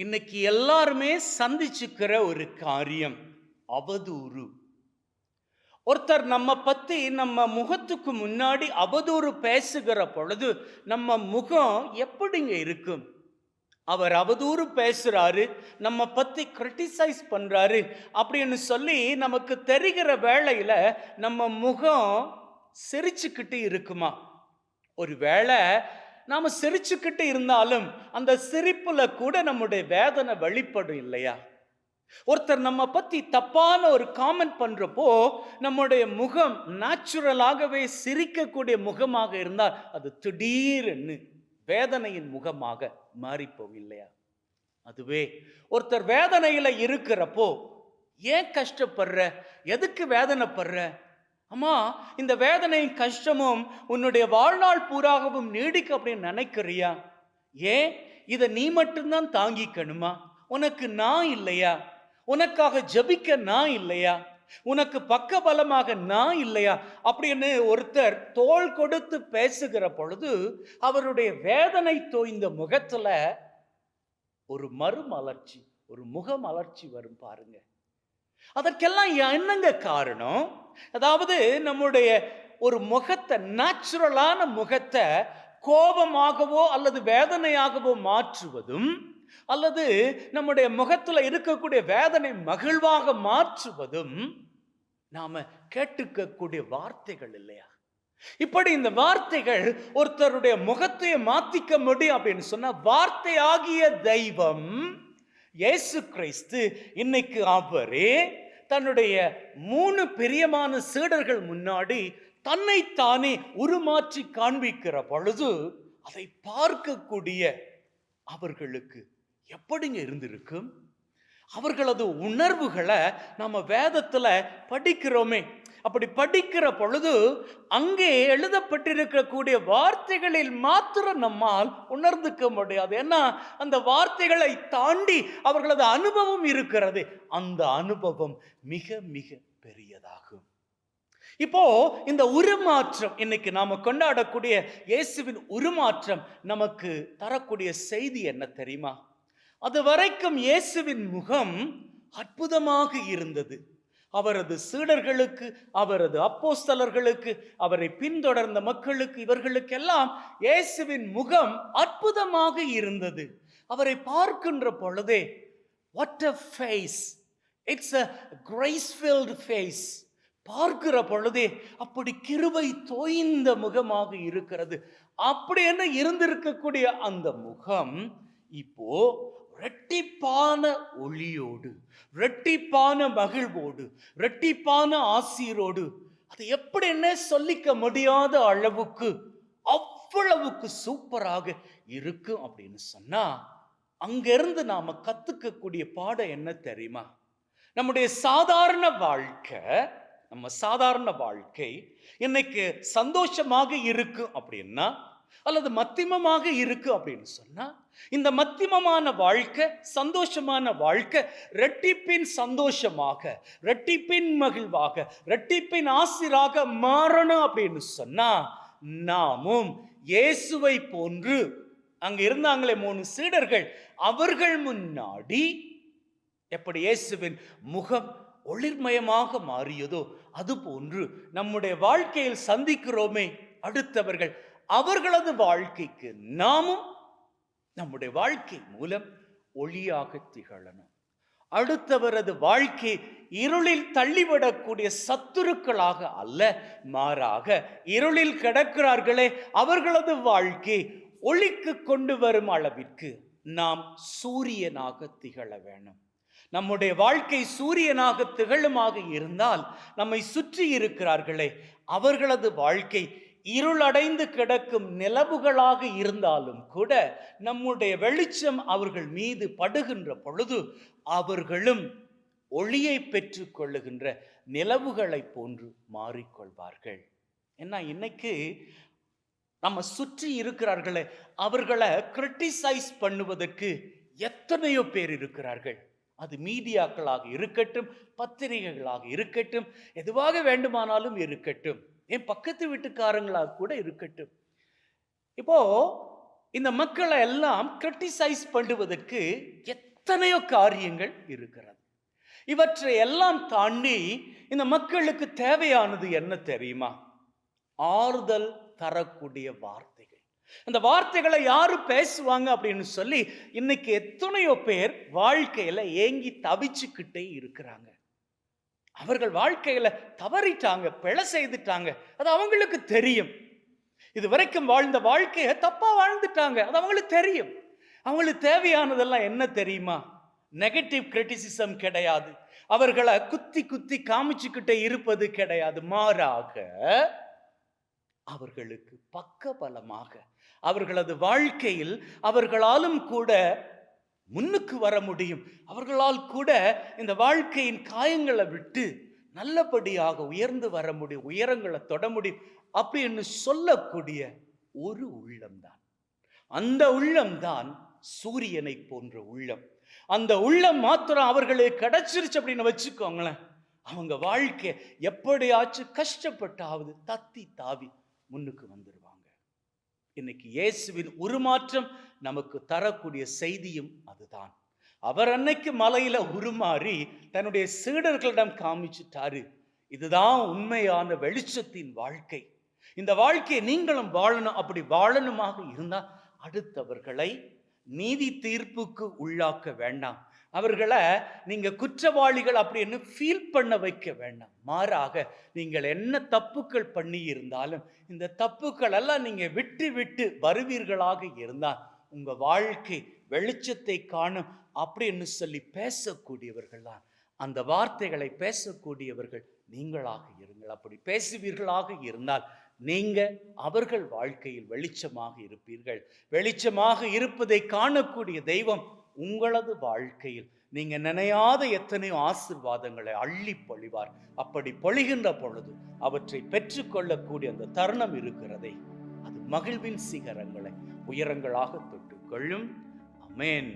இன்னைக்கு எல்லாருமே சந்திச்சுக்கிற ஒரு காரியம் அவதூறு. ஒருத்தர் நம்ம பற்றி நம்ம முகத்துக்கு முன்னாடி அவதூறு பேசுகிற பொழுது நம்ம முகம் எப்படிங்க இருக்கும்? அவர் அவதூறு பேசுகிறாரு நம்ம பற்றி கிரிட்டிசைஸ் பண்ணுறாரு அப்படின்னு சொல்லி நமக்கு தெரிகிற வேளையில் நம்ம முகம் சிரிச்சுக்கிட்டு இருக்குமா? ஒரு வேளை நாம் சிரிச்சுக்கிட்டு இருந்தாலும் அந்த சிரிப்பில் கூட நம்முடைய வேதனை வெளிப்படும் இல்லையா? ஒருத்தர் நம்ம பற்றி தப்பான ஒரு காமெண்ட் பண்ணுறப்போ நம்முடைய முகம் நேச்சுரலாகவே சிரிக்கக்கூடிய முகமாக இருந்தால் அது திடீரென்னு வேதனையின் முகமாக மாறிப்போம் இல்லையா? அதுவே ஒருத்தர் வேதனையில் இருக்கிறப்போ ஏன் கஷ்டப்படுற? எதுக்கு வேதனைப்படுற? அம்மா இந்த வேதனையும் கஷ்டமும் உன்னுடைய வாழ்நாள் பூராகவும் நீடிக்க அப்படின்னு நினைக்கிறியா? ஏன்? இதை நீ மட்டும்தான் தாங்கிக்கணுமா? உனக்கு நான் இல்லையா? உனக்காக ஜபிக்க நான் இல்லையா? உனக்கு பக்க பலமாக நான் இல்லையா? அப்படின்னு ஒருத்தர் தோல் கொடுத்து பேசுகிற பொழுது அவருடைய வேதனை தோய்ந்த முகத்துல ஒரு மறுமலர்ச்சி ஒரு முகமலர்ச்சி வரும் பாருங்க. அதற்கெல்லாம் என்னங்க காரணம்? அதாவது நம்முடைய ஒரு முகத்தை நேச்சுரலான முகத்தை கோபமாகவோ அல்லது வேதனையாகவோ மாற்றுவதும் அல்லது நம்முடைய முகத்துல இருக்கக்கூடிய வேதனை மகிழ்வாக மாற்றுவதும் நாம கேட்டுக்கக்கூடிய வார்த்தைகள் இல்லையா? இப்படி இந்த வார்த்தைகள் ஒருத்தருடைய முகத்தையே மாத்திக்க முடியும் அப்படின்னு சொன்னா வார்த்தையாகிய தெய்வம் இயேசு கிறிஸ்து இன்னைக்கு அவரே தன்னுடைய மூணு பெரியமான சீடர்கள் முன்னாடி தன்னைத்தானே உருமாற்றி காண்பிக்கிற பொழுது அதை பார்க்கக்கூடிய அவர்களுக்கு எப்படிங்க இருந்திருக்கும் அவர்களது உணர்வுகளை நம்ம வேதத்துல படிக்கிறோமே. அப்படி படிக்கிற பொழுது அங்கே எழுதப்பட்டிருக்கக்கூடிய வார்த்தைகளில் மாத்திரம் நம்மால் உணர்ந்துக்க முடியாது. ஏன்னா அந்த வார்த்தைகளை தாண்டி அவர்களது அனுபவம் இருக்கிறது. அந்த அனுபவம் மிக மிக பெரியதாகும். இப்போ இந்த உருமாற்றம் இன்னைக்கு நாம கொண்டாடக்கூடிய இயேசுவின் உருமாற்றம் நமக்கு தரக்கூடிய செய்தி என்ன தெரியுமா? அது வரைக்கும் இயேசுவின் முகம் அற்புதமாக இருந்தது. அவரது சீடர்களுக்கு அவரது அப்போஸ்தலர்களுக்கு அவரை பின்தொடர்ந்த மக்களுக்கு இவர்களுக்கெல்லாம் இயேசுவின் முகம் அற்புதமாக இருந்தது. அவரை பார்க்கின்ற பொழுதே what a face it's a grace filled face பார்க்கிற பொழுதே அப்படி கிருபை தோய்ந்த முகமாக இருக்கிறது. அப்படி என்ன இருந்திருக்கக்கூடிய அந்த முகம் இப்போ ரெட்டிப்பான ஒளியோடு ரெட்டிப்பான மகிழ்வோடு ரெட்டிப்பான ஆசிரோடு அதை எப்படி என்ன சொல்லிக்க முடியாத அளவுக்கு அவ்வளவுக்கு சூப்பராக இருக்கும் அப்படின்னு சொன்னா அங்கிருந்து நாம கத்துக்கக்கூடிய பாடம் என்ன தெரியுமா? நம்முடைய சாதாரண வாழ்க்கை நம்ம சாதாரண வாழ்க்கை இன்னைக்கு சந்தோஷமாக இருக்கு அப்படின்னா அல்லது மத்தியமமாக இருக்கு அப்படின்னு சொன்னா இந்த மத்தியமமான வாழ்க்கை சந்தோஷமான வாழ்க்கை ரெட்டிப்பின் சந்தோஷமாக ரெட்டிப்பின் மகிழ்வாக ரெட்டிப்பின் ஆசிராக மாறணும் அப்படின்னு சொன்னா நாமும் இயேசுவை போன்று அங்க இருந்தாங்களே மூணு சீடர்கள் அவர்கள் முன்னாடி எப்படி இயேசுவின் முகம் ஒளிர்மயமாக மாறியதோ அது போன்று நம்முடைய வாழ்க்கையில் சந்திக்கிறோமே அடுத்தவர்கள் அவர்களது வாழ்க்கைக்கு நாமும் நம்முடைய வாழ்க்கை மூலம் ஒளியாக திகழணும். அடுத்தவரது வாழ்க்கை இருளில் தள்ளிவிடக்கூடிய சத்துருக்களாக அல்ல மாறாக இருளில் கிடக்கிறார்களே அவர்களது வாழ்க்கை ஒளிக்கு கொண்டு வரும் அளவிற்கு நாம் சூரியனாக திகழ வேணும் நம்முடைய வாழ்க்கை சூரியனாக திகழுமாக இருந்தால் நம்மை சுற்றி இருக்கிறார்களே அவர்களது வாழ்க்கை இருளடைந்து கிடக்கும் நிலவுகளாக இருந்தாலும் கூட நம்முடைய வெளிச்சம் அவர்கள் மீது படுகின்ற பொழுது அவர்களும் ஒளியை பெற்று கொள்ளுகின்ற நிலவுகளை போன்று மாறிக்கொள்வார்கள். ஏன்னா இன்னைக்கு நம்ம சுற்றி இருக்கிறார்களே அவர்களை கிரிட்டிசைஸ் பண்ணுவதற்கு எத்தனையோ பேர் இருக்கிறார்கள். அது மீடியாக்களாக இருக்கட்டும் பத்திரிகைகளாக இருக்கட்டும் எதுவாக வேண்டுமானாலும் இருக்கட்டும். என் பக்கத்து வீட்டுக்காரங்களாக கூட இருக்கட்டும். இப்போ இந்த மக்களை எல்லாம் கிரிட்டிசைஸ் பண்ணுவதற்கு எத்தனையோ காரியங்கள் இருக்கிறது. இவற்றை எல்லாம் தாண்டி இந்த மக்களுக்கு தேவையானது என்ன தெரியுமா? ஆறுதல் தரக்கூடிய வார்த்தைகள். அந்த வார்த்தைகளை யாரு பேசுவாங்க அப்படின்னு சொல்லி இன்னைக்கு எத்தனையோ பேர் வாழ்க்கையில ஏங்கி தவிச்சுக்கிட்டே இருக்கிறாங்க. அவர்கள் வாழ்க்கையில தவறிட்டாங்க பிழை செய்துட்டாங்க. அது அவங்களுக்கு தெரியும். இது வரைக்கும் வாழ்ந்த வாழ்க்கையை தப்பா வாழ்ந்துட்டாங்க. அது அவங்களுக்கு தெரியும். அவங்களுக்கு தேவையானதெல்லாம் என்ன தெரியுமா? நெகட்டிவ் கிரிட்டிசிசம் கிடையாது. அவர்களை குத்தி குத்தி காமிச்சுக்கிட்டே இருப்பது கிடையாது. மாறாக அவர்களுக்கு பக்கபலமாக அவர்களது வாழ்க்கையில் அவர்களாலும் கூட முன்னுக்கு வர முடியும். அவர்களால் கூட இந்த வாழ்க்கையின் காயங்களை விட்டு நல்லபடியாக உயர்ந்து வர முடியும் உயரங்களை தொட முடியும் அப்படின்னு சொல்லக்கூடிய ஒரு உள்ளம்தான். அந்த உள்ளம்தான் சூரியனை போன்ற உள்ளம். அந்த உள்ளம் மாத்திரம் அவர்களுக்கு கிடைச்சிருச்சு அப்படின்னு வச்சுக்கோங்களேன். அவங்க வாழ்க்கை எப்படியாச்சும் கஷ்டப்பட்டாவது தத்தி தாவி முன்னுக்கு வந்துடுவாங்க இன்னைக்கு இயேசுவின் உருமாற்றம் நமக்கு தரக்கூடிய செய்தியும் அதுதான். அவர் அன்னைக்கு மலையில உருமாறி தன்னுடைய சீடர்களிடம் காமிச்சிட்டாரு. இதுதான் உண்மையான வெளிச்சத்தின் வாழ்க்கை. இந்த வாழ்க்கையை நீங்களும் வாழணும் அப்படி வாழணுமாக இருந்தால் அடுத்தவர்களை நீதி தீர்ப்புக்கு உள்ளாக்க வேண்டாம். அவர்களை நீங்க குற்றவாளிகள் அப்படின்னு ஃபீல் பண்ண வைக்க வேண்டாம். மாறாக நீங்கள் என்ன தப்புக்கள் பண்ணி இருந்தாலும் இந்த தப்புக்கள் எல்லாம் நீங்க விட்டு விட்டு வருவீர்களாக இருந்தால் உங்க வாழ்க்கை வெளிச்சத்தை காணும் அப்படின்னு சொல்லி பேசக்கூடியவர்கள் தான் அந்த வார்த்தைகளை பேசக்கூடியவர்கள் நீங்களாக இருங்கள். அப்படி பேசுவீர்களாக இருந்தால் நீங்க அவர்கள் வாழ்க்கையில் வெளிச்சமாக இருப்பீர்கள். வெளிச்சமாக இருப்பதை காணக்கூடிய தெய்வம் உங்களது வாழ்க்கையில் நீங்கள் நினையாத எத்தனையோ ஆசிர்வாதங்களை அள்ளி பொழிவார். அப்படி பொழிகின்ற பொழுது அவற்றை பெற்றுக்கொள்ளக்கூடிய அந்த தருணம் இருக்கிறதே. அது மகிழ்வின் சிகரங்களை உயரங்களாக தொட்டுக்கொள்ளும். அமேன்.